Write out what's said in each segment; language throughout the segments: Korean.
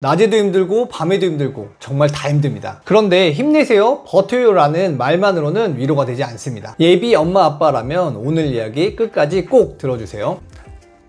낮에도 힘들고 밤에도 힘들고 정말 다 힘듭니다. 그런데 힘내세요, 버텨요 라는 말만으로는 위로가 되지 않습니다. 예비 엄마 아빠라면 오늘 이야기 끝까지 꼭 들어주세요.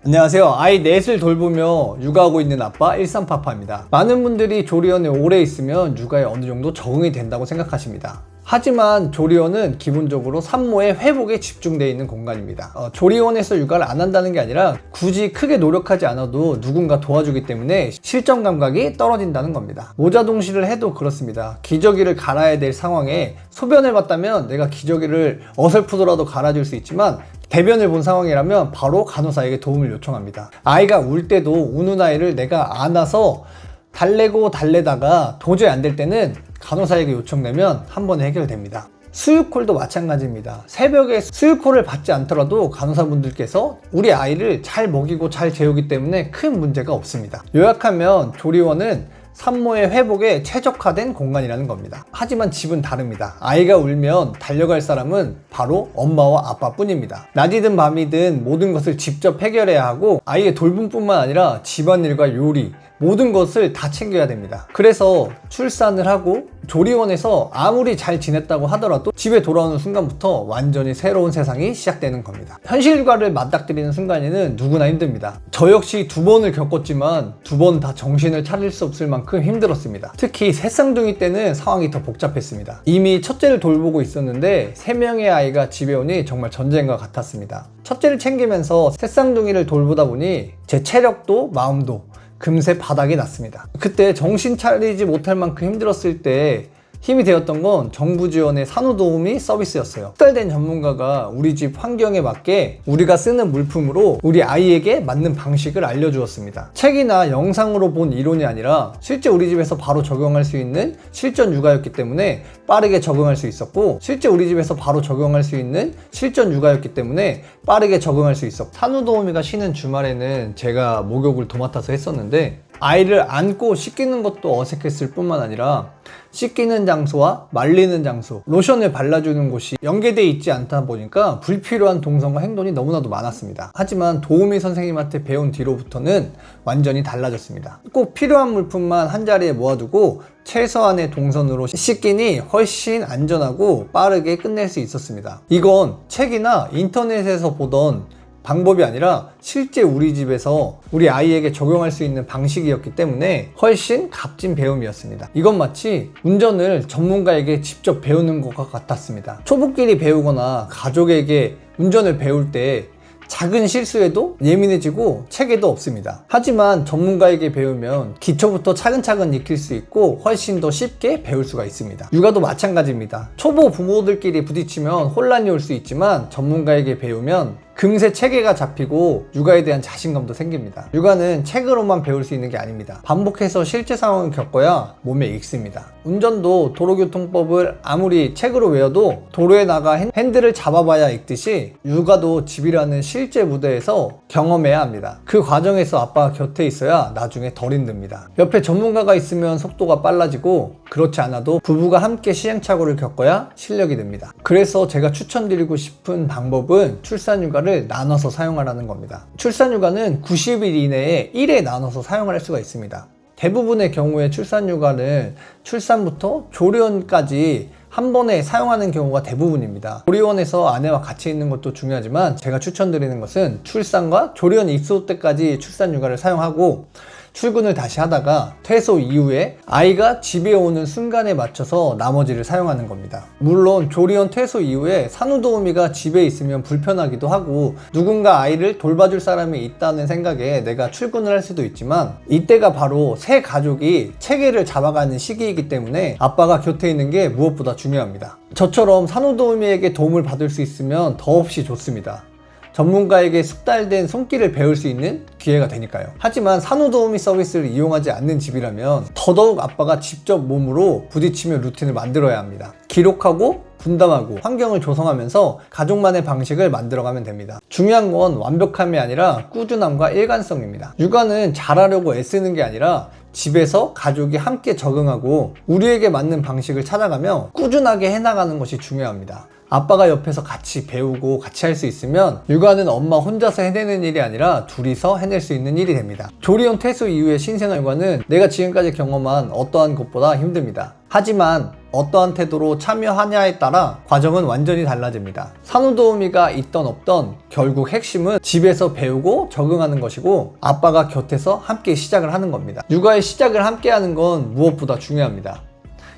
안녕하세요. 아이 넷을 돌보며 육아하고 있는 아빠 일삼파파입니다. 많은 분들이 조리원에 오래 있으면 육아에 어느 정도 적응이 된다고 생각하십니다. 하지만 조리원은 기본적으로 산모의 회복에 집중되어 있는 공간입니다. 어, 조리원에서 육아를 안 한다는 게 아니라 굳이 크게 노력하지 않아도 누군가 도와주기 때문에 실전 감각이 떨어진다는 겁니다. 모자 동시를 해도 그렇습니다. 기저귀를 갈아야 될 상황에 소변을 봤다면 내가 기저귀를 어설프더라도 갈아줄 수 있지만 대변을 본 상황이라면 바로 간호사에게 도움을 요청합니다. 아이가 울 때도 우는 아이를 내가 안아서 달래고 달래다가 도저히 안 될 때는 간호사에게 요청되면 한 번에 해결됩니다. 수유콜도 마찬가지입니다. 새벽에 수유콜을 받지 않더라도 간호사분들께서 우리 아이를 잘 먹이고 잘 재우기 때문에 큰 문제가 없습니다. 요약하면 조리원은 산모의 회복에 최적화된 공간이라는 겁니다. 하지만 집은 다릅니다. 아이가 울면 달려갈 사람은 바로 엄마와 아빠뿐입니다. 낮이든 밤이든 모든 것을 직접 해결해야 하고 아이의 돌봄뿐만 아니라 집안일과 요리, 모든 것을 다 챙겨야 됩니다. 그래서 출산을 하고 조리원에서 아무리 잘 지냈다고 하더라도 집에 돌아오는 순간부터 완전히 새로운 세상이 시작되는 겁니다. 현실과를 맞닥뜨리는 순간에는 누구나 힘듭니다. 저 역시 두 번을 겪었지만 두 번 다 정신을 차릴 수 없을 만큼 힘들었습니다. 특히 새쌍둥이 때는 상황이 더 복잡했습니다. 이미 첫째를 돌보고 있었는데 세 명의 아이가 집에 오니 정말 전쟁과 같았습니다. 첫째를 챙기면서 새쌍둥이를 돌보다 보니 제 체력도 마음도 금세 바닥이 났습니다. 그때 정신 차리지 못할 만큼 힘들었을 때 힘이 되었던 건 정부 지원의 산후도우미 서비스였어요. 숙달된 전문가가 우리 집 환경에 맞게 우리가 쓰는 물품으로 우리 아이에게 맞는 방식을 알려주었습니다. 책이나 영상으로 본 이론이 아니라 실제 우리 집에서 바로 적용할 수 있는 실전 육아였기 때문에 빠르게 적응할 수 있었고 실제 우리 집에서 바로 적용할 수 있는 실전 육아였기 때문에 빠르게 적응할 수 있었고 산후도우미가 쉬는 주말에는 제가 목욕을 도맡아서 했었는데 아이를 안고 씻기는 것도 어색했을 뿐만 아니라 씻기는 장소와 말리는 장소, 로션을 발라주는 곳이 연계되어 있지 않다 보니까 불필요한 동선과 행동이 너무나도 많았습니다. 하지만 도우미 선생님한테 배운 뒤로부터는 완전히 달라졌습니다. 꼭 필요한 물품만 한 자리에 모아두고 최소한의 동선으로 씻기니 훨씬 안전하고 빠르게 끝낼 수 있었습니다. 이건 책이나 인터넷에서 보던 방법이 아니라 실제 우리 집에서 우리 아이에게 적용할 수 있는 방식이었기 때문에 훨씬 값진 배움이었습니다. 이건 마치 운전을 전문가에게 직접 배우는 것과 같았습니다. 초보끼리 배우거나 가족에게 운전을 배울 때 작은 실수에도 예민해지고 체계도 없습니다. 하지만 전문가에게 배우면 기초부터 차근차근 익힐 수 있고 훨씬 더 쉽게 배울 수가 있습니다. 육아도 마찬가지입니다. 초보 부모들끼리 부딪히면 혼란이 올 수 있지만 전문가에게 배우면 금세 체계가 잡히고 육아에 대한 자신감도 생깁니다. 육아는 책으로만 배울 수 있는 게 아닙니다. 반복해서 실제 상황을 겪어야 몸에 익습니다. 운전도 도로교통법을 아무리 책으로 외워도 도로에 나가 핸- 핸들을 잡아봐야 익듯이 육아도 집이라는 실제 무대에서 경험해야 합니다. 그 과정에서 아빠가 곁에 있어야 나중에 덜 힘듭니다. 옆에 전문가가 있으면 속도가 빨라지고 그렇지 않아도 부부가 함께 시행착오를 겪어야 실력이 됩니다. 그래서 제가 추천드리고 싶은 방법은 출산 휴가를 나눠서 사용하라는 겁니다. 출산 휴가는 90일 이내에 1회 나눠서 사용할 수가 있습니다. 대부분의 경우에 출산 휴가는 출산부터 조련까지 한 번에 사용하는 경우가 대부분입니다. 조리원에서 아내와 같이 있는 것도 중요하지만 제가 추천드리는 것은 출산과 조리원 입소 때까지 출산 휴가를 사용하고 출근을 다시 하다가 퇴소 이후에 아이가 집에 오는 순간에 맞춰서 나머지를 사용하는 겁니다. 물론 조리원 퇴소 이후에 산후도우미가 집에 있으면 불편하기도 하고 누군가 아이를 돌봐줄 사람이 있다는 생각에 내가 출근을 할 수도 있지만 이때가 바로 새 가족이 체계를 잡아가는 시기이기 때문에 아빠가 곁에 있는 게 무엇보다 중요합니다. 저처럼 산후도우미에게 도움을 받을 수 있으면 더없이 좋습니다. 전문가에게 숙달된 손길을 배울 수 있는 기회가 되니까요. 하지만 산후도우미 서비스를 이용하지 않는 집이라면 더더욱 아빠가 직접 몸으로 부딪히며 루틴을 만들어야 합니다. 기록하고 분담하고 환경을 조성하면서 가족만의 방식을 만들어가면 됩니다. 중요한 건 완벽함이 아니라 꾸준함과 일관성입니다. 육아는 잘하려고 애쓰는 게 아니라 집에서 가족이 함께 적응하고 우리에게 맞는 방식을 찾아가며 꾸준하게 해나가는 것이 중요합니다. 아빠가 옆에서 같이 배우고 같이 할 수 있으면 육아는 엄마 혼자서 해내는 일이 아니라 둘이서 해낼 수 있는 일이 됩니다. 조리원 퇴소 이후의 신생아 육아는 내가 지금까지 경험한 어떠한 것보다 힘듭니다. 하지만 어떠한 태도로 참여하냐에 따라 과정은 완전히 달라집니다. 산후도우미가 있던 없던 결국 핵심은 집에서 배우고 적응하는 것이고 아빠가 곁에서 함께 시작을 하는 겁니다. 육아의 시작을 함께 하는 건 무엇보다 중요합니다.